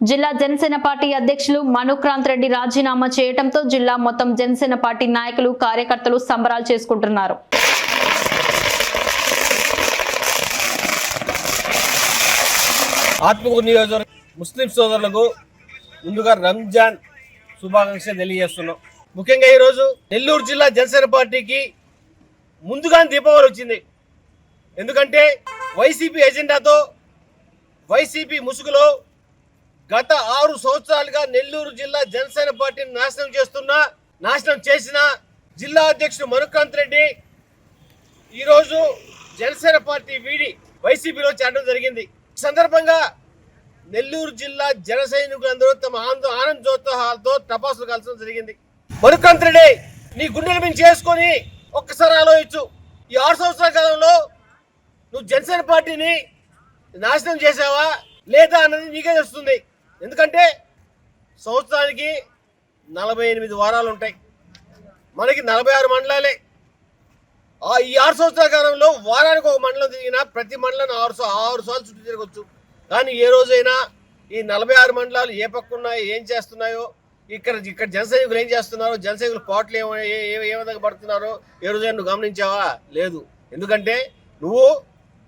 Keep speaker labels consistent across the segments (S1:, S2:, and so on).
S1: జిల్లా జనసేన పార్టీ అధ్యక్షులు మనుక్రాంత్ రెడ్డి రాజీనామా చేయడంతో జిల్లా మొత్తం జనసేన పార్టీ నాయకులు కార్యకర్తలు సంబరాలు చేసుకుంటున్నారు.
S2: ఆత్మకూరు నియోజకవర్గ ముస్లిం సోదరులకు ముందుగా రంజాన్ శుభాకాంక్షలు తెలియజేస్తున్నాం. ముఖ్యంగా ఈరోజు నెల్లూరు జిల్లా జనసేన పార్టీకి ముందుగా దీపావళి వచ్చింది. ఎందుకంటే వైసీపీ ఎజెండాతో వైసీపీ ముసుగులో గత ఆరు సంవత్సరాలుగా నెల్లూరు జిల్లా జనసేన పార్టీని నాశనం చేస్తున్న నాశనం చేసిన జిల్లా అధ్యక్షుడు మనుకాంత్ రెడ్డి ఈరోజు జనసేన పార్టీ వీడి వైసీపీలో చేరడం జరిగింది. ఈ సందర్భంగా నెల్లూరు జిల్లా జన సైనికులందరూ తమ ఆనంద ఆనందోత్సాహాలతో టపాసులు కాల్చడం జరిగింది. మనుకాంత్ రెడ్డి నీ గుండెలు మీద చేసుకొని ఒక్కసారి ఆలోచించు. ఈ ఆరు సంవత్సరాల కాలంలో నువ్వు జనసేన పార్టీని నాశనం చేసావా లేదా అన్నది నీకే తెలుస్తుంది. ఎందుకంటే సంవత్సరానికి నలభై ఎనిమిది వారాలు ఉంటాయి. మనకి నలభై ఆరు మండలాలే. ఈ ఆరు సంవత్సరాల కాలంలో వారానికి ఒక మండలం తిరిగినా ప్రతి మండలం ఆరు ఆరు సార్లు చుట్టూ తిరగచ్చు. కానీ ఏ రోజైనా ఈ నలభై ఆరు మండలాలు ఏ పక్క ఉన్నాయో ఏం చేస్తున్నాయో ఇక్కడ ఇక్కడ జనసైనికులు ఏం చేస్తున్నారో జనసైనికులు పాటలు ఏమో ఏ- ఏ విధంగా పడుతున్నారో ఏ రోజైనా నువ్వు గమనించావా? లేదు. ఎందుకంటే నువ్వు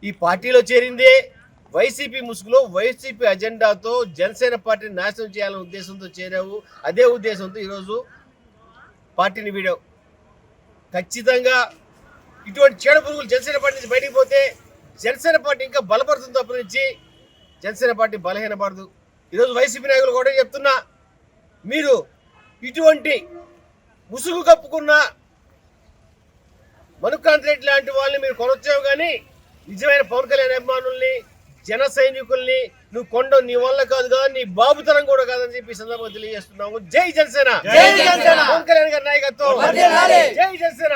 S2: ఈ పార్టీలో చేరిందే వైసీపీ ముసుగులో వైసీపీ అజెండాతో జనసేన పార్టీని నాశనం చేయాలనే ఉద్దేశంతో చేరావు. అదే ఉద్దేశంతో ఈరోజు పార్టీని వీడావు. ఖచ్చితంగా ఇటువంటి చీడ పురుగులు జనసేన పార్టీ నుంచి బయటికి పోతే జనసేన పార్టీ ఇంకా బలపడుతుంది తప్పనించి జనసేన పార్టీ బలహీనపడదు ఈరోజు వైసీపీ నాయకులు కూడా చెప్తున్నా మీరు ఇటువంటి ముసుగు కప్పుకున్న మనుకాంత్ రెడ్డి లాంటి వాళ్ళని మీరు కొనొచ్చావు కానీ నిజమైన పవన్ కళ్యాణ్ అభిమానుల్ని జన సైనికుల్ని నువ్వు కొండ నీ వల్ల కాదు కదా నీ బాబుతరం కూడా కాదని చెప్పి సందర్భంగా తెలియజేస్తున్నాము జై జనసేన
S3: జై జనసేన!
S2: గారి నాయకత్వం! జై జనసేన